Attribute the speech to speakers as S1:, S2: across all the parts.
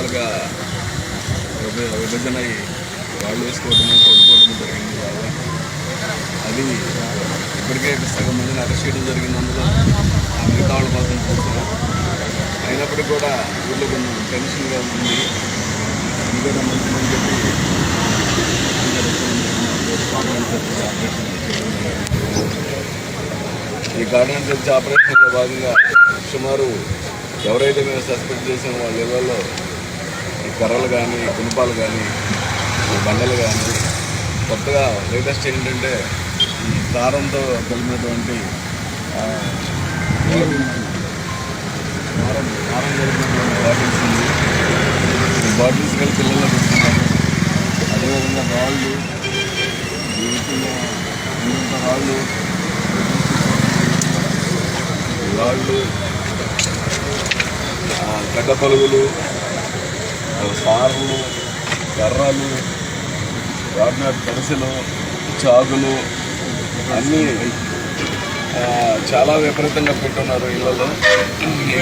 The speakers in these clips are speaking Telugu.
S1: రకాలుగా విభజన అయ్యి వాళ్ళు వేసుకోవడము కొట్టుకోవడము జరిగింది బాగా. అది ఇప్పటికే సగం మందిని అరెస్ట్ చేయడం జరిగింది అందులో. మిగతా వాళ్ళ మాత్రం చూస్తున్నాం అయినప్పటికీ కూడా ఊళ్ళో కొంచెం టెన్షన్గా ఉంది. ఇంకొక మంచిదని చెప్పి ఈ గార్డెన్ చర్చ్ ఆపరేషన్లో భాగంగా సుమారు ఎవరైతే మేము సస్పెండ్ చేసామో వాళ్ళ లెవెల్లో ఈ కర్రలు కానీ కునుపాలు కానీ బండలు కానీ కొత్తగా లేటెస్ట్ ఏంటంటే ఈ దారంతో కలిగినటువంటి బాటిల్స్ దారం దారం బాటిల్స్ ఉంది. ఈ బాటిల్స్ కలిసి పిల్లల్లో పెడుతున్నారు అదేవిధంగా రాళ్ళు ఈ రాళ్ళు రాళ్ళు గడ్డ పలుగులు సార్లు కర్రలు వాడినాటి పరిసలు చాగులు అన్నీ చాలా విపరీతంగా పెట్టున్నారు ఇళ్ళలో.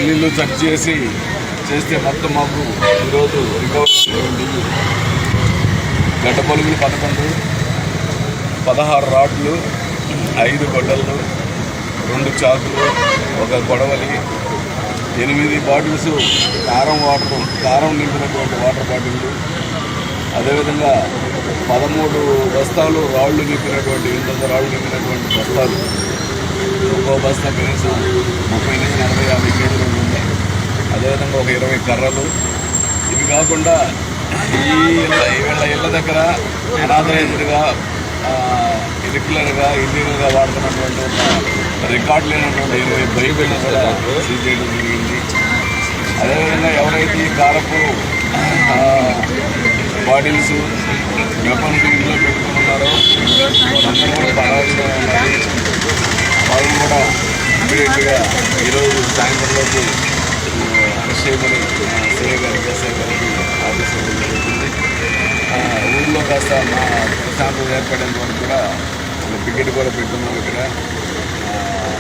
S1: ఇల్లు చెక్ చేసి చేస్తే మొత్తం మాకు ఈరోజు రికవరీ అయింది గడ్డ పలుగులు పదకొండు పదహారు రాడ్లు ఐదు గొడ్డళ్ళు రెండు చాకులు ఒక గొడవలి ఎనిమిది బాటిల్స్ కారం వాటర్ కారం నింపినటువంటి వాటర్ బాటిళ్ళు అదేవిధంగా పదమూడు బస్తాలు రాళ్ళు నింపినటువంటి ఇంత రాళ్ళు నింపినటువంటి బస్తాలు. ఒక్కో బస్తా కనీసం ముప్పై నుంచి నలభై యాభై కేజీలు ఉంటుంది అదేవిధంగా ఒక ఇరవై కర్రలు. ఇవి కాకుండా ఈ ఇళ్ళ వీళ్ళ ఇళ్ళ దగ్గర అనాథరైజ్డ్గా ఇరిక్యులర్గా ఇల్లీగల్గా వాడుతున్నటువంటి ఒక రికార్డు లేనటువంటి ఇరవై బైబిల్ని కూడా సీజ్ చేయడం జరిగింది. అదేవిధంగా ఎవరైతే ఈ కారపు బాటిల్స్ వెపన్స్ ఇంట్లో పెట్టుకున్నారో వాళ్ళందరూ కూడా పరాజీలో ఉన్నారు వాళ్ళని కూడా ఇమీడియట్గా ఈరోజు సాయంత్రంలోపు అరెస్ట్ చేయమని సిఐ గారికి ఎస్ఐ గారికి కాస్త మా ప్రశాంతం ఏర్పడేంత వరకు కూడా ఒక టికెట్ కూడా పెట్టున్నాం ఇక్కడ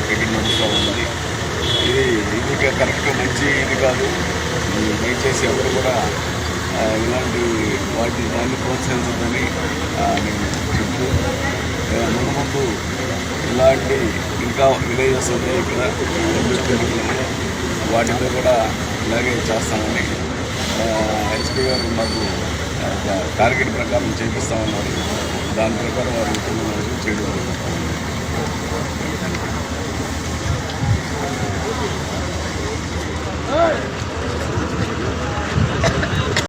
S1: టికెట్ నడుస్తూ ఉంది ఇది ఇది కరెక్ట్గా మంచి ఇది కాదు దయచేసి ఎవరు కూడా ఇలాంటి వాటి దాన్ని ప్రోత్సహించద్దని నేను చెప్తూ ముందు ముందు ఇలాంటి ఇంకా విలేజెస్ ఉన్నాయి ఇక్కడ ఎన్నికల్లో. వాటితో కూడా ఇలాగే చేస్తామని ఎస్పీ గారు మాకు టార్గెట్ ప్రకారం చేపిస్తా ఉన్నారు దాని ప్రకారం వారు చేయడం జరుగుతుంది.